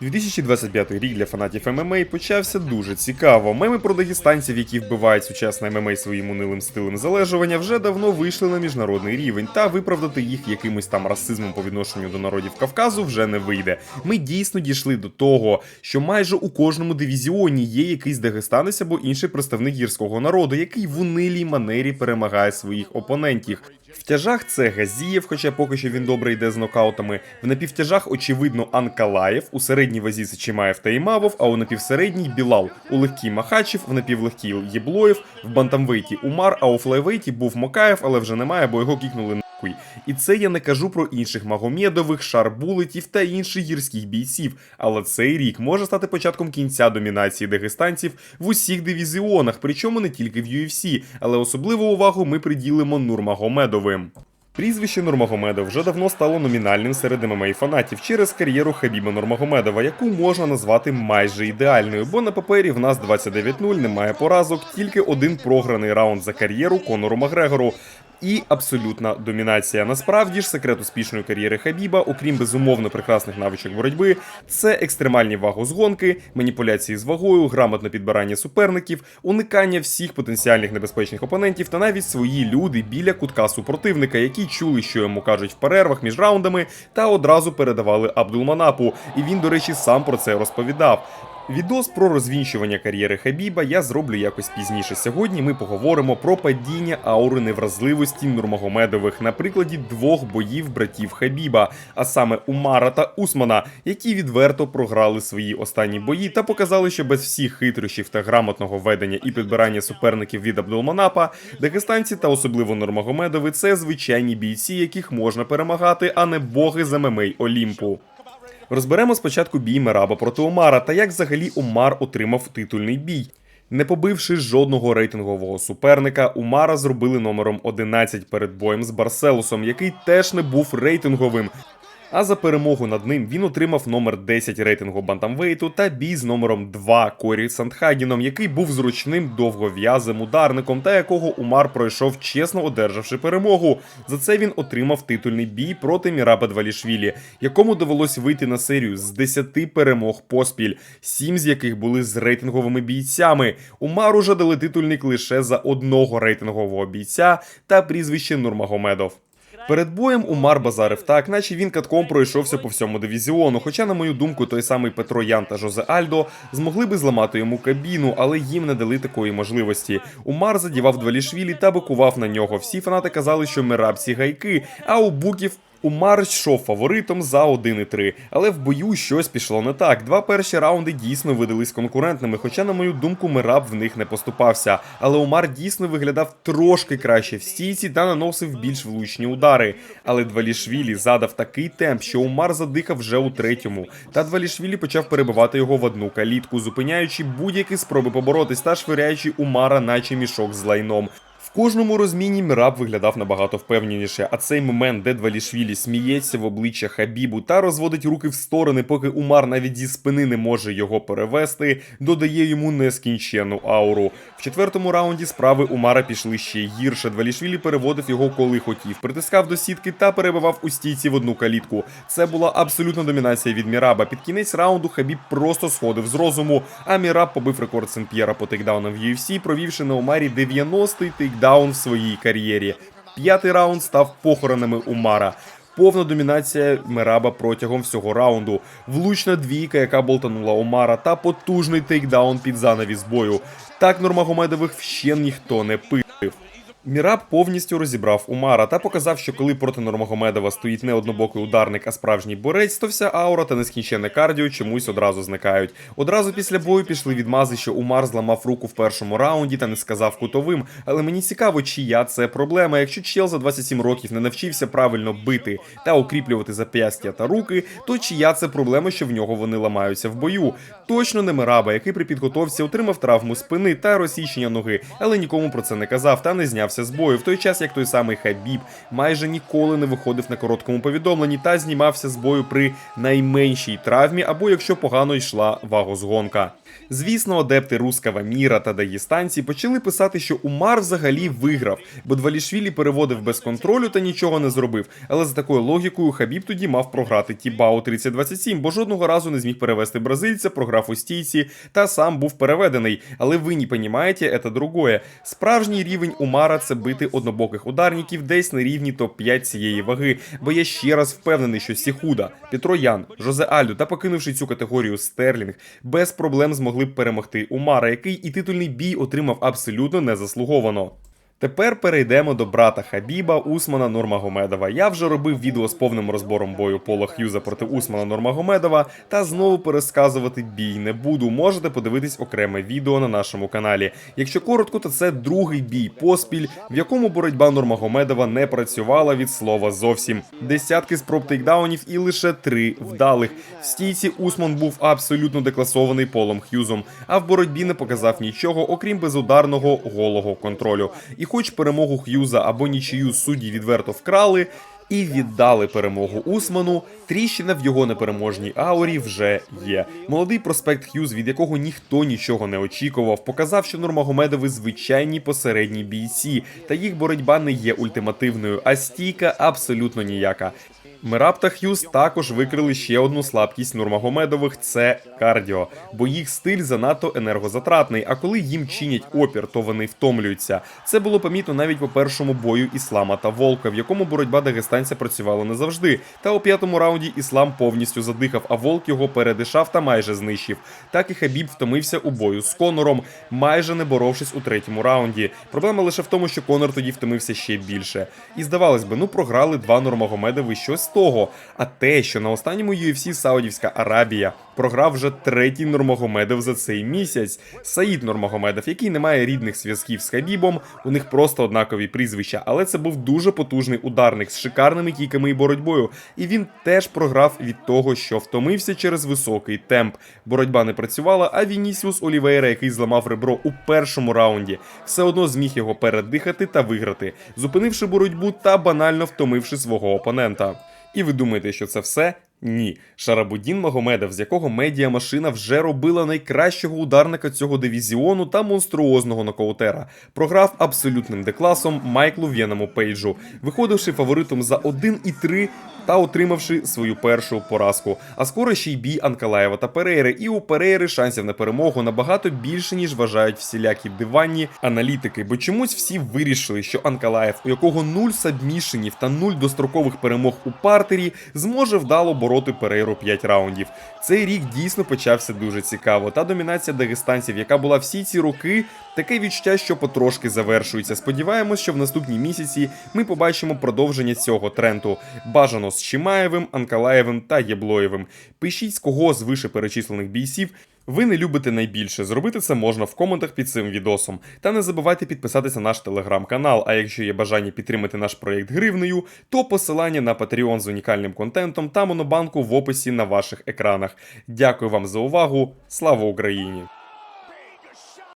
2025 рік для фанатів ММА почався дуже цікаво. Меми про дагестанців, які вбивають сучасне ММА своїм унилим стилем залежування, вже давно вийшли на міжнародний рівень, та виправдати їх якимось там расизмом по відношенню до народів Кавказу вже не вийде. Ми дійсно дійшли до того, що майже у кожному дивізіоні є якийсь дагестанець або інший представник гірського народу, який в унилій манері перемагає своїх опонентів. В тяжах це Газієв, хоча поки що він добре йде з нокаутами. В напівтяжах, очевидно, Анкалаєв, у середній вазі Сичимаєв Чимаєв та Імавов, а у напівсередній Білал, у легкій Махачів, в напівлегкій Єблоєв, в бантамвейті Умар, а у флайвейті був Мокаєв, але вже немає, бо його кікнули нахуй. І це я не кажу про інших Магомедових, Шарбулетів та інших гірських бійців. Але цей рік може стати початком кінця домінації дагестанців в усіх дивізіонах, причому не тільки в UFC, але особливу увагу ми приділимо Нурмагомедовим. Прізвище Нурмагомедов вже давно стало номінальним серед ММА фанатів через кар'єру Хабіба Нурмагомедова, яку можна назвати майже ідеальною, бо на папері в нас 29-0, немає поразок, тільки один програний раунд за кар'єру Конору Макгрегору. І абсолютна домінація. Насправді ж секрет успішної кар'єри Хабіба, окрім безумовно прекрасних навичок боротьби, це екстремальні вагозгонки, маніпуляції з вагою, грамотне підбирання суперників, уникання всіх потенціальних небезпечних опонентів та навіть свої люди біля кутка супротивника, які чули, що йому кажуть в перервах між раундами, та одразу передавали Абдулманапу. І він, до речі, сам про це розповідав. Відос про розвінчування кар'єри Хабіба я зроблю якось пізніше. Сьогодні ми поговоримо про падіння аури невразливості Нурмагомедових на прикладі двох боїв братів Хабіба, а саме Умара та Усмана, які відверто програли свої останні бої та показали, що без всіх хитрощів та грамотного ведення і підбирання суперників від Абдулманапа, дагестанці та особливо Нурмагомедови це звичайні бійці, яких можна перемагати, а не боги з ММА Олімпу. Розберемо спочатку бій Мераба проти Умара та як взагалі Умар отримав титульний бій. Не побивши жодного рейтингового суперника, Умара зробили номером 11 перед боєм з Барселосом, який теж не був рейтинговим. А за перемогу над ним він отримав номер 10 рейтингу Бантамвейту та бій з номером 2 Корі Сандхагіном, який був зручним довгов'язим ударником, та якого Умар пройшов чесно одержавши перемогу. За це він отримав титульний бій проти Міраба Двалішвілі, якому довелось вийти на серію з 10 перемог поспіль, 7 з яких були з рейтинговими бійцями. Умару дали титульник лише за одного рейтингового бійця та прізвище Нурмагомедов. Перед боєм Умар базарив так, наче він катком пройшовся по всьому дивізіону. Хоча, на мою думку, той самий Петро Ян та Жозе Альдо змогли би зламати йому кабіну, але їм не дали такої можливості. Умар задівав Двалішвілі та бикував на нього. Всі фанати казали, що Мерабсі гайки, а у буків. Умар йшов фаворитом за 1-3, але в бою щось пішло не так. Два перші раунди дійсно видались конкурентними, хоча, на мою думку, Мераб в них не поступався. Але Умар дійсно виглядав трошки краще в стійці та наносив більш влучні удари. Але Двалішвілі задав такий темп, що Умар задихав вже у третьому. Та Двалішвілі почав перебивати його в одну калітку, зупиняючи будь-які спроби поборотись та швиряючи Умара, наче мішок з лайном. Кожному розміні Міраб виглядав набагато впевненіше, а цей момент, де Двалішвілі сміється в обличчя Хабібу та розводить руки в сторони, поки Умар навіть зі спини не може його перевести, додає йому нескінченну ауру. В четвертому раунді справи Умара пішли ще гірше. Двалішвілі переводив його коли хотів, притискав до сітки та перебивав у стійці в одну калітку. Це була абсолютна домінація від Міраба. Під кінець раунду Хабіб просто сходив з розуму, а Міраб побив рекорд Сен-П'єра по тейкдаунам в UFC, провівши на Умарі 90-й тейкдаун в своїй кар'єрі. П'ятий раунд став похоронами Умара. Повна домінація Мераба протягом всього раунду, влучна двійка, яка болтанула Омара, та потужний тейкдаун під занавіс бою. Так Нурмагомедових ще ніхто не пив. Міраб повністю розібрав Умара та показав, що коли проти Нурмагомедова стоїть не однобокий ударник, а справжній борець, то вся аура та нескінченне кардіо чомусь одразу зникають. Одразу після бою пішли відмази, що Умар зламав руку в першому раунді та не сказав кутовим. Але мені цікаво, чия це проблема. Якщо чел за 27 років не навчився правильно бити та укріплювати зап'ястя та руки, то чия це проблема, що в нього вони ламаються в бою? Точно не Мираба, який при підготовці отримав травму спини та розсічення ноги, але нікому про це не казав та не зняв знімався з бою, в той час як той самий Хабіб майже ніколи не виходив на короткому повідомленні та знімався з бою при найменшій травмі або якщо погано йшла вагозгонка. Звісно, адепти рускава міра та дагестанці почали писати, що Умар взагалі виграв, бо Двалішвілі переводив без контролю та нічого не зробив. Але за такою логікою Хабіб тоді мав програти Тібао 3027, бо жодного разу не зміг перевести бразильця, програв у стійці та сам був переведений. Але ви не понімаєте, це другое. Справжній рівень Умара це бити однобоких ударників десь на рівні топ-5 цієї ваги. Бо я ще раз впевнений, що Сіхуда, Петро Ян, Жозе Альдо та покинувши цю категорію Стерлінг, без проблем змогли б перемогти Умара, який і титульний бій отримав абсолютно незаслуговано. Тепер перейдемо до брата Хабіба Усмана Нурмагомедова. Я вже робив відео з повним розбором бою Пола Х'юза проти Усмана Нурмагомедова, та знову пересказувати бій не буду. Можете подивитись окреме відео на нашому каналі. Якщо коротко, то це другий бій поспіль, в якому боротьба Нурмагомедова не працювала від слова зовсім. Десятки спроб тейкдаунів і лише три вдалих. В стійці Усман був абсолютно декласований Полом Х'юзом, а в боротьбі не показав нічого, окрім безударного голого контролю. І хоч перемогу Х'юза або нічию судді відверто вкрали. І віддали перемогу Усману. Тріщина в його непереможній аурі вже є. Молодий проспект Х'юз, від якого ніхто нічого не очікував, показав, що Нурмагомедови звичайні посередні бійці, та їх боротьба не є ультимативною, а стійка абсолютно ніяка. Мераб та Х'юз також викрили ще одну слабкість Нурмагомедових це кардіо, бо їх стиль занадто енергозатратний. А коли їм чинять опір, то вони втомлюються. Це було помітно навіть по першому бою Іслама та Волка, в якому боротьба дагестанця працювала не завжди. Та у п'ятому раунді Іслам повністю задихав, а Волк його передишав та майже знищив. Так і Хабіб втомився у бою з Конором, майже не боровшись у третьому раунді. Проблема лише в тому, що Конор тоді втомився ще більше. І здавалось би, ну програли два Нурмагомедови щось того. А те, що на останньому UFC Саудівська Арабія програв вже третій Нурмагомедов за цей місяць. Саїд Нурмагомедов, який не має рідних зв'язків з Хабібом, у них просто однакові прізвища, але це був дуже потужний ударник з шикарними кіками і боротьбою. І він теж програв від того, що втомився через високий темп. Боротьба не працювала, а Вінісіус Олівейра, який зламав ребро у першому раунді, все одно зміг його передихати та виграти, зупинивши боротьбу та банально втомивши свого опонента. І ви думаєте, що це все? Ні. Шарабудін Магомедов, з якого медіа машина вже робила найкращого ударника цього дивізіону та монструозного нокаутера, програв абсолютним декласом Майклу В'єному Пейджу, виходивши фаворитом за 1,3 та отримавши свою першу поразку. А скоро ще й бій Анкалаєва та Перейри, і у Перейри шансів на перемогу набагато більше, ніж вважають всілякі диванні аналітики, бо чомусь всі вирішили, що Анкалаєв, у якого нуль сабмішенів та нуль дострокових перемог у партері, зможе вдало бороти Перейру 5 раундів. Цей рік дійсно почався дуже цікаво. Та домінація дагестанців, яка була всі ці роки, таке відчуття, що потрошки завершується. Сподіваємось, що в наступні місяці ми побачимо продовження цього тренду. Бажано з Чимаєвим, Анкалаєвим та Єблоєвим. Пишіть, з кого з вище перечислених бійців ви не любите найбільше. Зробити це можна в коментах під цим відосом. Та не забувайте підписатися на наш телеграм-канал. А якщо є бажання підтримати наш проєкт гривнею, то посилання на Patreon з унікальним контентом та монобанку в описі на ваших екранах. Дякую вам за увагу. Слава Україні!